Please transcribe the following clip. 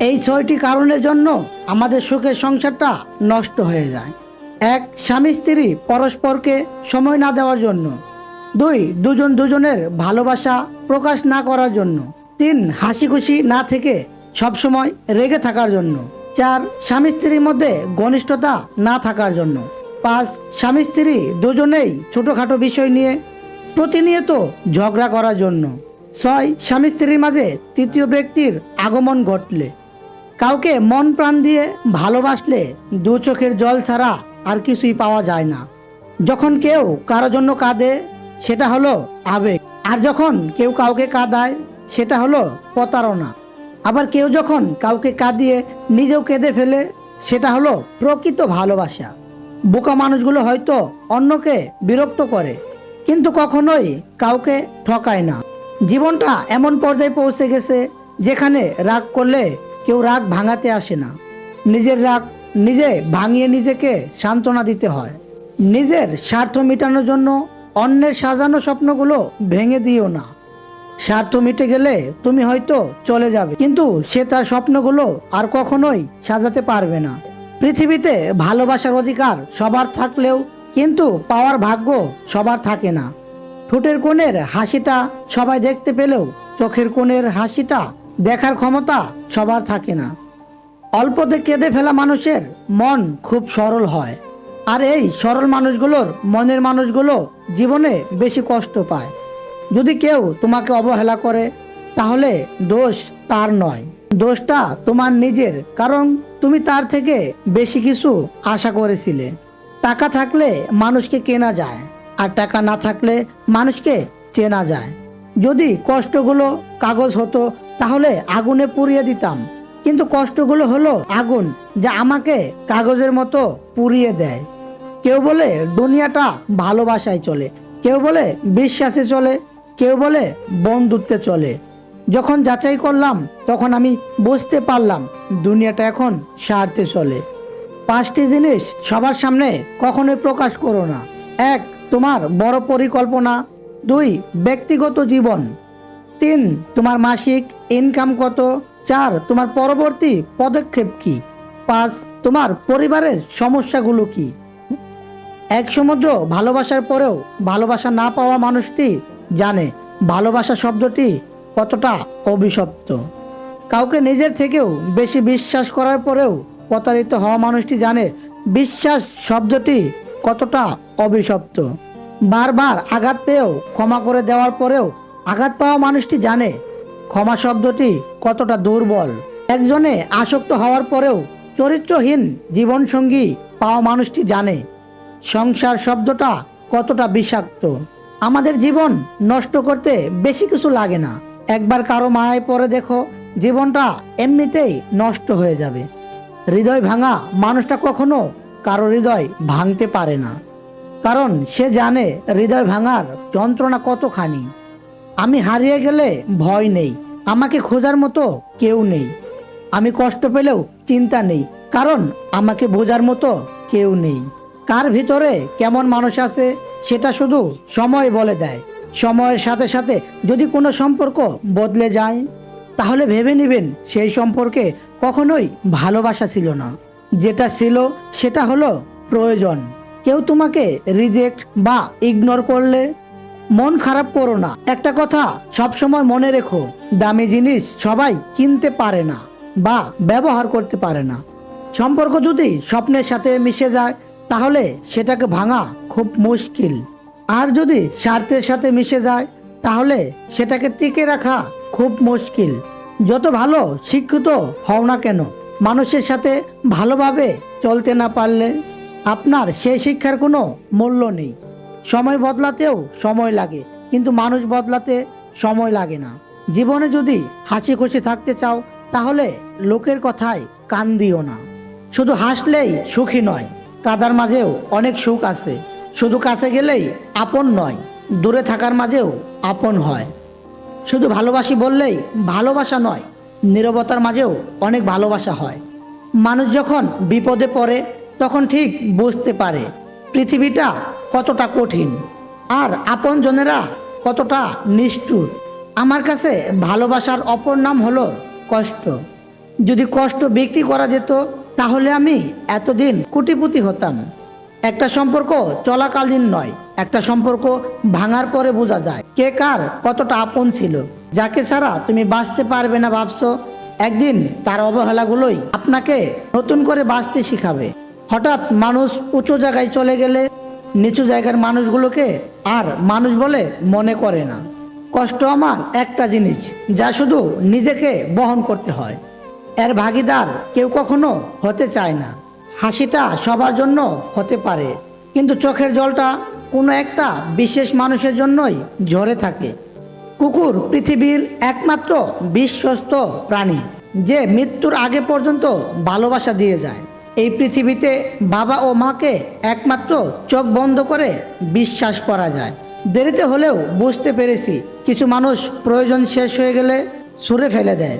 এই ছয়টি কারণের জন্য আমাদের সুখের সংসারটা নষ্ট হয়ে যায়। এক, স্বামী স্ত্রী পরস্পরকে সময় না দেওয়ার জন্য। দুই, দুজন দুজনের ভালোবাসা প্রকাশ না করার জন্য। তিন হাসি খুশি না থেকে সবসময় রেগে থাকার জন্য। চার, স্বামী স্ত্রীর মধ্যে ঘনিষ্ঠতা না থাকার জন্য। পাঁচ, স্বামী স্ত্রী দুজনেই ছোটোখাটো বিষয় নিয়ে প্রতিনিয়ত ঝগড়া করার জন্য। ছয়, স্বামী স্ত্রীর মাঝে তৃতীয় ব্যক্তির আগমন ঘটলে। কাউকে মন প্রাণ দিয়ে ভালোবাসলে দু চোখের জল ছাড়া আর কিছুই পাওয়া যায় না। যখন কেউ কারও জন্য কাঁদে, সেটা হলো আবেগ। আর যখন কেউ কাউকে কাঁদায়, সেটা হলো প্রতারণা। আবার কেউ যখন কাউকে কাঁদিয়ে নিজেও কেঁদে ফেলে, সেটা হলো প্রকৃত ভালোবাসা। বোকা মানুষগুলো হয়তো অন্যকে বিরক্ত করে, কিন্তু কখনোই কাউকে ঠকায় না। জীবনটা এমন পর্যায়ে পৌঁছে গেছে, যেখানে রাগ করলে কেউ রাগ ভাঙাতে আসে না। নিজের রাগ নিজে ভাঙিয়ে নিজেকে সান্ত্বনা দিতে হয়। নিজের স্বার্থ মেটানোর জন্য অন্যের সাজানো স্বপ্নগুলো ভেঙে দিও না। স্বার্থ মিটে গেলে তুমি হয়তো চলে যাবে, কিন্তু সে তার স্বপ্নগুলো আর কখনোই সাজাতে পারবে না। পৃথিবীতে ভালোবাসার অধিকার সবার থাকলেও কিন্তু পাওয়ার ভাগ্য সবার থাকে না। ঠোঁটের কোণের হাসিটা সবাই দেখতে পেলেও চোখের কোণের হাসিটা দেখার ক্ষমতা সবার থাকে না। অল্পতে কেঁদে ফেলা মানুষের মন খুব সরল হয়। আর এই সরল মানুষগুলোর মনের মানুষগুলো জীবনে বেশি কষ্ট পায়। যদি কেউ তোমাকে অবহেলা করে, তাহলে দোষ তার নয়। দোষটা তোমার নিজের, কারণ তুমি তার থেকে বেশি কিছু আশা করেছিলে। টাকা থাকলে মানুষকে কেনা যায়, আর টাকা না থাকলে মানুষকে চেনা যায়। যদি কষ্টগুলো কাগজ হতো তাহলে আগুনে পুড়িয়ে দিতাম। কিন্তু কষ্টগুলো হলো আগুন, যা আমাকে কাগজের মতো পুড়িয়ে দেয়। কেউ বলে দুনিয়াটা ভালোবাসায় চলে, কেউ বলে বিশ্বাসে চলে, কেউ বলে বন্ধুত্বে চলে। যখন যাচাই করলাম, তখন আমি বুঝতে পারলাম দুনিয়াটা এখন স্বার্থে চলে। পাঁচটি জিনিস সবার সামনে কখনোই প্রকাশ করো না। এক, তোমার বড় পরিকল্পনা। দুই, ব্যক্তিগত জীবন। তিন, তোমার মাসিক ইনকাম কত? চার, তোমার পরবর্তী পদক্ষেপ কি? পাঁচ, তোমার পরিবারের সমস্যাগুলো কি? এক, সমুদ্র ভালোবাসার পরেও ভালোবাসা না পাওয়া মানুষটি জানে ভালোবাসা শব্দটি কতটা অভিশপ্ত। কাউকে নিজের থেকেও বেশি বিশ্বাস করার পরেও প্রতারিত হওয়া মানুষটি জানে বিশ্বাস শব্দটি কতটা অভিশপ্ত। বারবার আঘাত পেয়েও ক্ষমা করে দেওয়ার পরেও আঘাত পাওয়া মানুষটি জানে ক্ষমা শব্দটি কতটা দুর্বল। একজনে আসক্ত হওয়ার পরেও চরিত্রহীন জীবনসঙ্গী পাওয়া মানুষটি জানে সংসার শব্দটা কতটা বিষাক্ত। আমাদের জীবন নষ্ট করতে বেশি কিছু লাগে না। একবার কারও মায়ায় পরে দেখো, জীবনটা এমনিতেই নষ্ট হয়ে যাবে। হৃদয় ভাঙা মানুষটা কখনো কারও হৃদয় ভাঙতে পারে না। কারণ সে জানে হৃদয় ভাঙার যন্ত্রণা কতখানি। আমি হারিয়ে গেলে ভয় নেই। আমাকে খোঁজার মতো কেউ নেই। আমি কষ্ট পেলেও চিন্তা নেই, কারণ আমাকে বোঝার মতো কেউ নেই। কার ভিতরে কেমন মানুষ আছে, সেটা শুধু সময় বলে দেয়। সময়ের সাথে সাথে যদি কোনো সম্পর্ক বদলে যায়, তাহলে ভেবে নেবেন সেই সম্পর্কে কখনোই ভালোবাসা ছিল না। যেটা ছিল, সেটা হলো প্রয়োজন। কেউ তোমাকে রিজেক্ট বা ইগনোর করলে মন খারাপ করো না। একটা কথা সবসময় মনে রেখো, দামি জিনিস সবাই কিনতে পারে না বা ব্যবহার করতে পারে না। সম্পর্ক যদি স্বপ্নের সাথে মিশে যায়, তাহলে সেটাকে ভাঙা খুব মুশকিল। আর যদি স্বার্থের সাথে মিশে যায়, তাহলে সেটাকে টিকে রাখা খুব মুশকিল। যত ভালো শিক্ষিত হও না কেন, মানুষের সাথে ভালোভাবে চলতে না পারলে আপনার সেই শিক্ষার কোনো মূল্য নেই। সময় বদলাতেও সময় লাগে, কিন্তু মানুষ বদলাতে সময় লাগে না। জীবনে যদি হাসি খুশি থাকতে চাও, তাহলে লোকের কথায় কান দিও না। শুধু হাসলেই সুখী নয়, কাদার মাঝেও অনেক সুখ আছে। শুধু কাছে গেলেই আপন নয়, দূরে থাকার মাঝেও আপন হয়। শুধু ভালোবাসি বললেই ভালোবাসা নয়, নীরবতার মাঝেও অনেক ভালোবাসা হয়। মানুষ যখন বিপদে পড়ে, তখন ঠিক বুঝতে পারে, পৃথিবীটা কতটা কঠিন। আর আপনজনেরা কতটা নিষ্ঠুর। আমার কাছে ভালোবাসার অপর নাম হলো কষ্ট। যদি কষ্ট বিক্রি করা যেত, তাহলে আমি এতদিন কোটিপতি হতাম। একটা সম্পর্ক চলাকালীন নয়, একটা সম্পর্ক ভাঙার পরে বোঝা যায় কে কার কতটা আপন ছিল। যাকে ছাড়া তুমি বাঁচতে পারবে না ভাবছ। একদিন তার অবহেলাগুলোই আপনাকে নতুন করে বাঁচতে শিখাবে। হঠাৎ মানুষ উঁচু জায়গায় চলে গেলে নিচু জায়গার মানুষগুলোকে আর মানুষ বলে মনে করে না। কষ্ট আমার একটা জিনিস, যা শুধু নিজেকে বহন করতে হয়। এর ভাগিদার কেউ কখনো হতে চায় না। হাসিটা সবার জন্য হতে পারে, কিন্তু চোখের জলটা কোনো একটা বিশেষ মানুষের জন্যই ঝরে থাকে। কুকুর পৃথিবীর একমাত্র বিশ্বস্ত প্রাণী, যে মৃত্যুর আগে পর্যন্ত ভালোবাসা দিয়ে যায়। এই পৃথিবীতে বাবা ও মাকে একমাত্র চোখ বন্ধ করে বিশ্বাস করা যায়। দেরিতে হলেও বুঝতে পেরেছি, কিছু মানুষ প্রয়োজন শেষ হয়ে গেলে সুরে ফেলে দেয়।